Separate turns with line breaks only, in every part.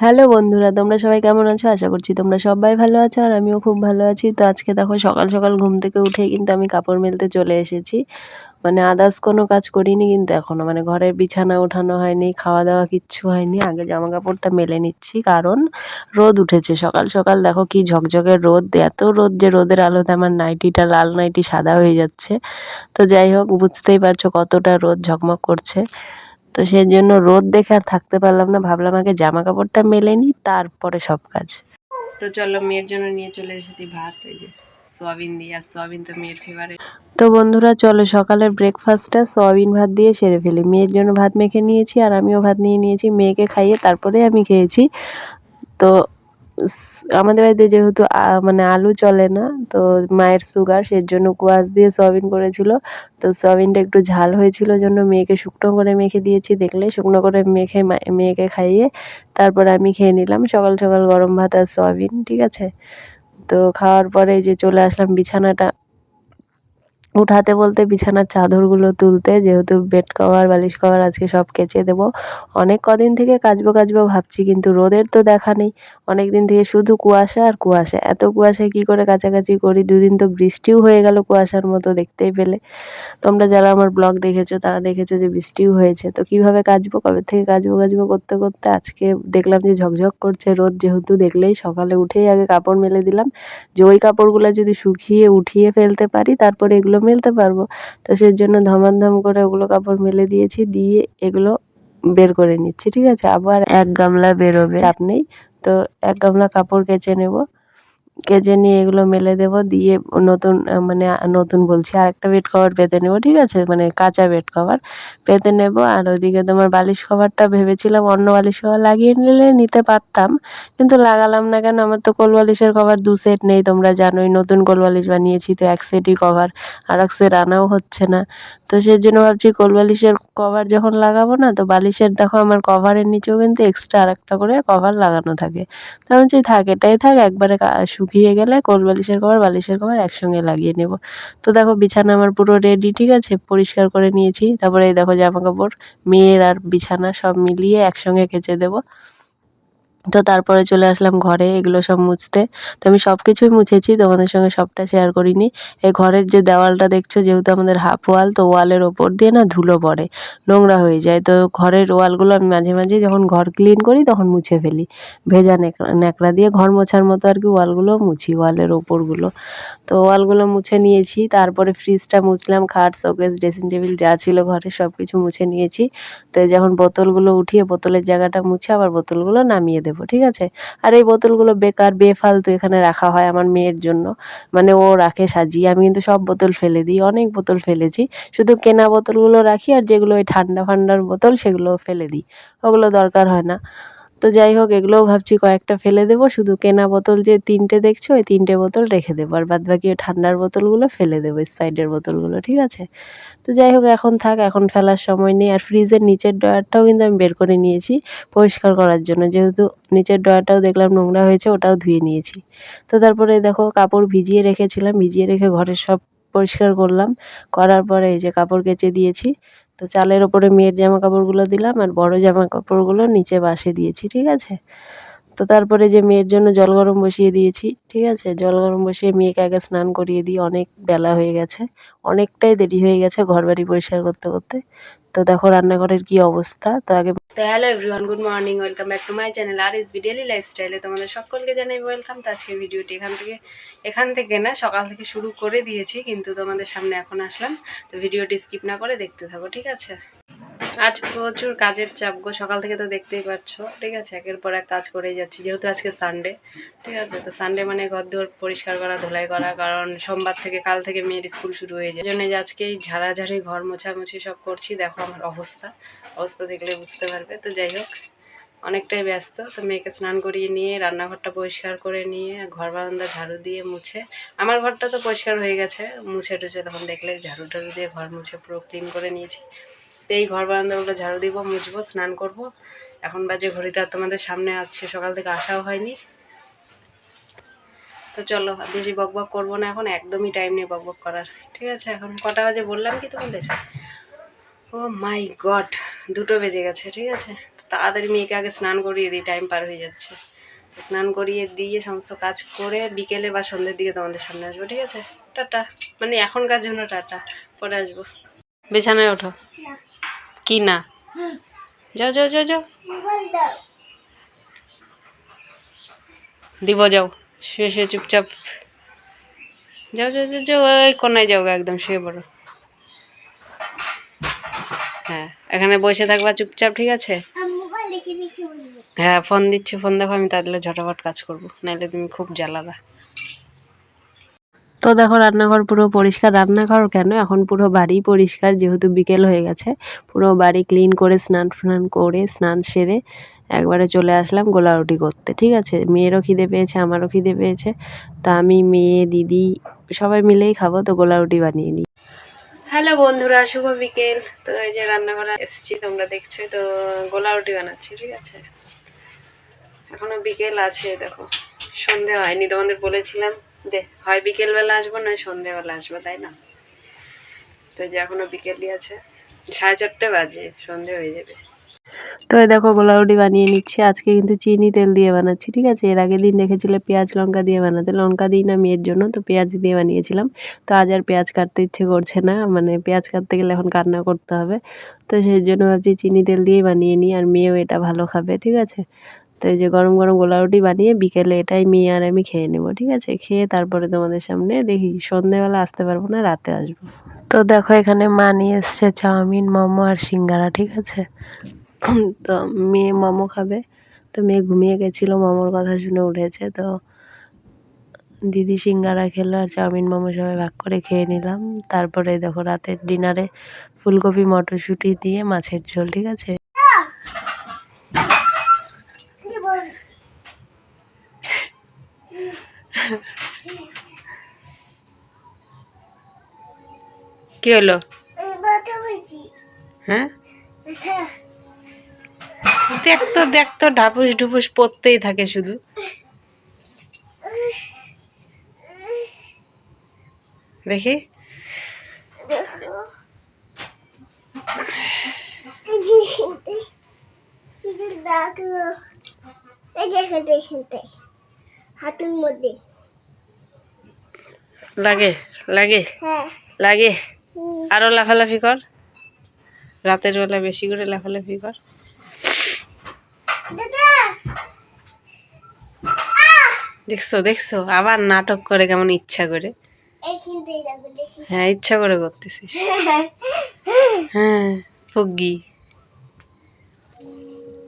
Hello বন্ধুরা, তোমরা সবাই কেমন আছো? আশা করছি তোমরা সবাই ভালো আছো আর আমিও খুব ভালো আছি। তো আজকে দেখো, সকাল সকাল ঘুম থেকে উঠে কিন্তু আমি কাপড় মেলতে চলে এসেছি। মানে আদার্স কোনো কাজ করিনি কিন্তু এখনও মানে ঘরের বিছানা ওঠানো হয়নি খাওয়া দাওয়া কিচ্ছু হয়নি। আগে জামা কাপড়টা মেলে নিচ্ছি কারণ রোদ উঠেছে। সকাল সকাল দেখো কি ঝকঝকে রোদ, এত রোদ যে রোদের আলোতে আমার নাইটিটা লাল নাইটি সাদা হয়ে যাচ্ছে। তো যাই হোক, বুঝতেই পারছ কতটা রোদ ঝকমক করছে। তো সেই জন্য রোদ দেখে আর থাকতে পারলাম না। ভাবলাম আগে জামা কাপড়টা মেলে নি তারপরে সব কাজ। তো চলো মেয়ের জন্য নিয়ে চলে এসেছি ভাত এই যে সোয়াবিন দিয়ে আর সোয়াবিন তো মেয়ের ফেভারিট তো বন্ধুরা চলো সকালের ব্রেকফাস্টটা সোয়াবিন ভাত দিয়ে সেরে ফেলি। মেয়ের জন্য ভাত মেখে নিয়েছি আর আমিও ভাত নিয়ে নিয়েছি। মেয়েকে খাইয়ে তারপরে আমি খেয়েছি। তো আমাদের বাড়িতে যেহেতু মানে আলু চলে না, তো মায়ের সুগার সেই জন্য কুয়াশ দিয়ে সয়াবিন করেছিল। তো সয়াবিনটা একটু ঝাল হয়েছিল জন্য মেয়েকে শুকনো করে মেখে দিয়েছি, দেখলে শুকনো করে মেখে মেয়েকে খাইয়ে তারপর আমি খেয়ে নিলাম সকাল সকাল গরম ভাত আর সয়াবিন ঠিক আছে? তো খাওয়ার পরে যে চলে আসলাম বিছানাটা। উঠাতে বলতে বিছানার চাদরগুলো তুলতে, যেহেতু বেড কভার বালিশ কভার আজকে সব কেচে দেব। অনেক কদিন থেকে কাচবো কাচবো ভাবছি, কিন্তু রোদের তো দেখা নেই। অনেক দিন থেকে শুধু কুয়াশা আর কুয়াশা। এত কুয়াশায় কী করে কাছাকাছি করি? দুদিন তো বৃষ্টিও হয়ে গেল কুয়াশার মতো দেখতেই পেলে। তোমরা যারা আমার ব্লগ দেখেছ, তারা দেখেছ যে বৃষ্টিও হয়েছে। তো কীভাবে কাচবো? কবে থেকে কাচবো কাচবো করতে করতে আজকে দেখলাম যে ঝকঝক করছে রোদ। যেহেতু দেখলেই সকালে উঠেই আগে কাপড় মেলে দিলাম, যে ওই কাপড়গুলো যদি শুকিয়ে উঠিয়ে ফেলতে পারি, তারপরে এগুলো মেলতে পারব। তো সেই জন্য ধমাধম করে ওগুলো কাপড় মেলে দিয়েছি, দিয়ে এগুলো বের করে নিচ্ছি, ঠিক আছে? আবার এক গামলা বেরোবে, চাপ নেই। তো এক গামলা কাপড় কেচে নেব। কেচে নিয়ে এগুলো মেলে দেব, দিয়ে নতুন মানে নতুন বলছি আর একটা বেড কভার পেতে নেব, ঠিক আছে? মানে কাঁচা বেড কভার পেতে নেব। আর ওইদিকে তোমার বালিশ কভারটা ভেবেছিলাম অন্য বালিশ কভার লাগিয়ে নিলে নিতে পারতাম, কিন্তু লাগালাম না কেন? আমার তো কোল বালিশের কভার দু সেট নেই, তোমরা জানোই, নতুন কোল বালিশ বানিয়েছি তো এক সেটই কভার আর এক সেট আনাও হচ্ছে না। তো সেই জন্য ভাবছি কোল বালিশের কভার যখন লাগাবো না, তো বালিশের দেখো আমার কভারের নিচেও কিন্তু এক্সট্রা আর একটা করে কভার লাগানো থাকে। তো আমি বলছি, থাক, এটাই থাক, একবারে শুকিয়ে গেলে কোল বালিশের কভার বালিশের কভার একসঙ্গে লাগিয়ে নেব। তো দেখো বিছানা আমার পুরো রেডি ঠিক আছে? পরিষ্কার করে নিয়েছি। তারপরে এই দেখো জামা কাপড় মেয়ের আর বিছানা সব মিলিয়ে একসঙ্গে কেচে দেবো। তো তারপরে চলে আসলাম ঘরে, এগুলো সব মুছতে। তো আমি সব কিছুই মুছেছি, তোমাদের সঙ্গে সবটা শেয়ার করিনি। এই ঘরের যে দেওয়ালটা দেখছ, যেহেতু আমাদের হাফ ওয়াল তো ওয়ালের ওপর দিয়ে না ধুলো পড়ে, নোংরা হয়ে যায়। তো ঘরের ওয়ালগুলো আমি মাঝে মাঝে যখন ঘর ক্লিন করি, তখন মুছে ফেলি। ভেজা ন্যাকড়া দিয়ে ঘর মোছার মতো আর কি ওয়ালগুলো মুছি, ওয়ালের ওপরগুলো। তো ওয়ালগুলো মুছে নিয়েছি, তারপরে ফ্রিজটা মুছলাম, খাট শোকেস ড্রেসিং টেবিল যা ছিল ঘরে সব কিছু মুছে নিয়েছি। তো যখন বোতলগুলো উঠিয়ে বোতলের জায়গাটা মুছে, আবার বোতলগুলো নামিয়ে দেবো। ঠিক আছে? আর এই বোতলগুলো বেকার, বেফালতু এখানে রাখা হয় আমার মেয়ের জন্য। মানে ও রাখে সাজিয়ে, আমি কিন্তু সব বোতল ফেলে দিই, অনেক বোতল ফেলেছি। শুধু কেনা বোতলগুলো রাখি আর যেগুলো ওই ঠান্ডা ফান্ডার বোতল সেগুলো ফেলে দিই। ওগুলো দরকার হয় না। তো যাই হোক, এগুলোও ভাবছি কয়েকটা ফেলে দেবো। শুধু কেনা বোতল যে তিনটে দেখছ, ওই তিনটে বোতল রেখে দেবো। আর বাদ বাকি ঠান্ডার বোতলগুলো ফেলে দেবো স্পাইডের বোতলগুলো, ঠিক আছে? তো যাই হোক, এখন থাক, এখন ফেলার সময় নেই। আর ফ্রিজের নিচের ড্রয়ারটাও কিন্তু আমি বের করে নিয়েছি পরিষ্কার করার জন্য। যেহেতু নিচের ড্রয়ারটাও দেখলাম নোংরা হয়েছে, ওটাও ধুয়ে নিয়েছি। তো তারপরে দেখো, কাপড় ভিজিয়ে রেখেছিলাম, ভিজিয়ে রেখে ঘরের সব পরিষ্কার করলাম। করার পরে এই যে কাপড় কেচে দিয়েছি তো চালের ওপরে মেয়ের জামা কাপড়গুলো দিলাম আর বড় জামা কাপড়গুলো নিচে বাসে দিয়েছি, ঠিক আছে? তো তারপরে যে মেয়ের জন্য জল গরম বসিয়ে দিয়েছি, ঠিক আছে? জল গরম বসিয়ে মেয়েকে আগে স্নান করিয়ে দিই, অনেক বেলা হয়ে গেছে। অনেকটাই দেরি হয়ে গেছে ঘর বাড়ি পরিষ্কার করতে করতে। তো দেখো রান্নাঘরের কি অবস্থা? তো আগে তো hello everyone good morning welcome back to my channel আর ইস ডেলি লাইফস্টাইলে তোমাদের সকলকে জানাই ওয়েলকাম তো আজকের ভিডিওটি এখান থেকে এখান থেকে না, সকাল থেকে শুরু করে দিয়েছি, কিন্তু তোমাদের সামনে এখন আসলাম। তো ভিডিওটি স্কিপ না করে দেখতে থাকো, ঠিক আছে? আজ প্রচুর কাজের চাপ গো, সকাল থেকে তো দেখতেই পাচ্ছ ঠিক আছে, একের পর এক কাজ করেই যাচ্ছি, যেহেতু আজকে সানডে ঠিক আছে? তো সানডে মানে ঘর দুয়ার পরিষ্কার করা, ধোলাই করা, কারণ সোমবার থেকে, কাল থেকে মেয়ের স্কুল শুরু হয়ে যায়। জন্য যে আজকেই ঝাড়াঝাড়ি, ঘর মোছামুছি সব করছি, দেখো আমার অবস্থা। অবস্থা দেখলে বুঝতে পারবে। তো যাই হোক, অনেকটাই ব্যস্ত। তো মেয়েকে স্নান করিয়ে নিয়ে, রান্নাঘরটা পরিষ্কার করে নিয়ে, ঘর বারান্দা ঝাড়ু দিয়ে মুছে, আমার ঘরটা তো পরিষ্কার হয়ে গেছে, মুছে টুছে তখন দেখলে ঝাড়ু টাড়ু দিয়ে ঘর মুছে পুরো ক্লিন করে নিয়েছি। এই ঘর বারান্দাগুলো ঝাড়ু দিব, মুছবো, স্নান করব। এখন বাজে ঘড়িতে আর তোমাদের সামনে আজকে সকাল থেকে আসাও হয়নি। তো চলো বেশি বক বক করব না এখন, একদমই টাইম নেই বক বক করার। ঠিক আছে, এখন কটা বাজে বললাম কি তোমাদের? ও মাই গড দুটো বেজে গেছে, ঠিক আছে?
তাড়াতাড়ি মেয়েকে আগে স্নান করিয়ে দিই টাইম পার হয়ে যাচ্ছে। স্নান করিয়ে দিয়ে সমস্ত কাজ করে বিকেলে বা সন্ধ্যের দিকে তোমাদের সামনে আসব, ঠিক আছে? টাটা। মানে এখনকার জন্য টাটা। পরে আসব। বিছানায় ওঠো। কি না যাও যাও যাও যাও। দিব, যাও। শুয়ে শুয়ে চুপচাপ। যাও যাও যাও যাও। ওই কোনায় যাও একদম শুয়ে পড়ো। হ্যাঁ এখানে বসে থাকবা চুপচাপ, ঠিক আছে? হ্যাঁ ফোন দিচ্ছি, ফোন দেখো, আমি তাহলে ঝটাফট কাজ করব। নাহলে তুমি খুব জ্বালাবা। তো দেখো রান্নাঘর পুরো পরিষ্কার। রান্নাঘর কেন? এখন পুরো বাড়ি পরিষ্কার, যেহেতু বিকেল হয়ে গেছে। পুরো বাড়ি ক্লিন করে, স্নান ফ্নান করে, স্নান সেরে একবারে চলে আসলাম গোলা রুটি করতে, ঠিক আছে? মেয়েরও খিদে পেয়েছে, আমারও খিদে পেয়েছে। তা আমি, মেয়ে, দিদি সবাই মিলেই খাব, তো গোলা রুটি বানিয়ে নিই। হ্যালো বন্ধুরা, শুভ বিকেল। তো এই যে রান্নাঘরে এসেছি, তোমরা দেখছ, তো গোলা রুটি বানাচ্ছি, ঠিক আছে? এখনও বিকেল আছে, দেখো। সন্ধে হয়নি, তোমাদের বলেছিলাম। হয় বিকেলবেলা আসব, নয় সন্ধেবেলা আসব, তাই না? তো যে এখনও বিকেলই আছে, সাড়ে চারটে বাজে, সন্ধে হয়ে যাবে। তো দেখো গোলা রুটি বানিয়ে নিচ্ছি। আজকে কিন্তু চিনি তেল দিয়ে বানাচ্ছি, ঠিক আছে? এর আগের দিন দেখেছিলে পেঁয়াজ লঙ্কা দিয়ে বানাতে, লঙ্কা দিই না মেয়ের জন্য, তো পেঁয়াজ দিয়ে বানিয়েছিলাম। তো আজ আর পেঁয়াজ কাটতে ইচ্ছে করছে না মানে পেঁয়াজ কাটতে গেলে এখন কান্না করতে হবে। তো সেই জন্য ভাবছি চিনি তেল দিয়েই বানিয়ে নিই, আর মেয়েও এটা ভালো খাবে, ঠিক আছে? তো এই যে গরম গরম গোলা রুটি বানিয়ে বিকেলে এটাই মেয়ে আর আমি খেয়ে নেব, ঠিক আছে? খেয়ে তারপরে তোমাদের সামনে দেখি, সন্ধেবেলা আসতে পারব না, রাতে আসব। তো দেখো এখানে মা নিয়ে এসছে, চাউমিন, মোমো আর সিঙ্গারা, ঠিক আছে? তো মেয়ে মোমো খাবে। তো মেয়ে ঘুমিয়ে গেছিল, মোমোর কথা শুনে উঠেছে, তো দিদি সিঙ্গারা খেলো আর চাউমিন, মোমো সবাই ভাগ করে খেয়ে নিলাম। তারপরে দেখো রাতের ডিনারে ফুলকপি, মটরশুঁটি দিয়ে মাছের ঝোল, ঠিক আছে? কি হলো? হ্যাঁ? দেখ তো দেখ ঢাপুস ঢুপুস পড়তেই থাকে শুধু। দেখি।
হাতের মধ্যে।
লাগে লাগে
হ্যাঁ।
লাগে। আরও লাফালাফি কর। রাতের বেলা বেশি করে লাফালাফি কর। দেখছ দেখছ? আবার নাটক করে কেমন ইচ্ছা করে। হ্যাঁ ইচ্ছা করে করতেছিস। হ্যাঁ ফুগি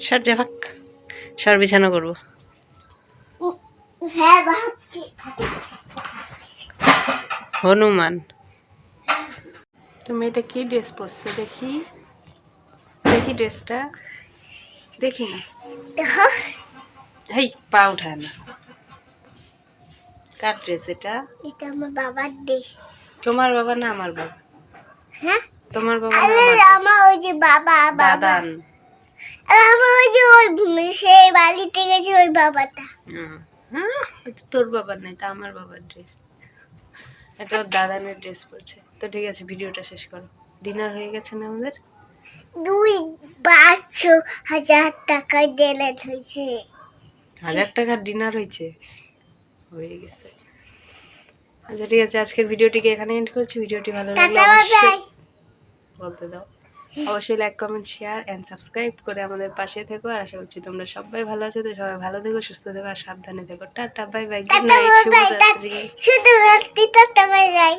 সর যা সর বিছানা করব।
হ্যাঁ
হনুমান। তুমি এটা কি ড্রেস পরছো? দেখি। দেখি ড্রেসটা। দেখি না। হেই পা উঠায় না। কার ড্রেস এটা?
এটা আমার বাবার দেশ
তোমার বাবা না আমার বাবা?
হ্যাঁ?
তোমার বাবা
আরে
আমার
আমার ওই যে বাবা বাবা।
দাদান।
আর আমার ওই যে ওই সেই বাড়িতে গেছে ওই বাবাটা।
হ্যাঁ হ্যাঁ, তোর বাবার নাই তা আমার বাবার ড্রেস। এটা ওর দাদানের ড্রেস পরছে। তো ঠিক আছে ভিডিওটা শেষ করো। ডিনার হয়ে গেছে না আমাদের?
দুই পাঁচশো হাজার টাকায় ডিনার হয়েছে।
হাজার টাকার ডিনার হয়েছে? হয়ে গেছে। আচ্ছা ঠিক আছে আজকের ভিডিওটিকে এখানে এন্ড করছি। ভিডিওটি ভালো লাগলে অবশ্যই বলতে দাও। অবশ্যই like comment share and subscribe করে আমাদের পাশে থেকো। আর আশা করছি তোমরা সবাই ভালো আছো তো সবাই ভালো থেকো সুস্থ থেকো আর সাবধানে থেকো। Tata bye bye good night
শুভ
শুভরাত্রি।
রাত্রি টাটা বাই বাই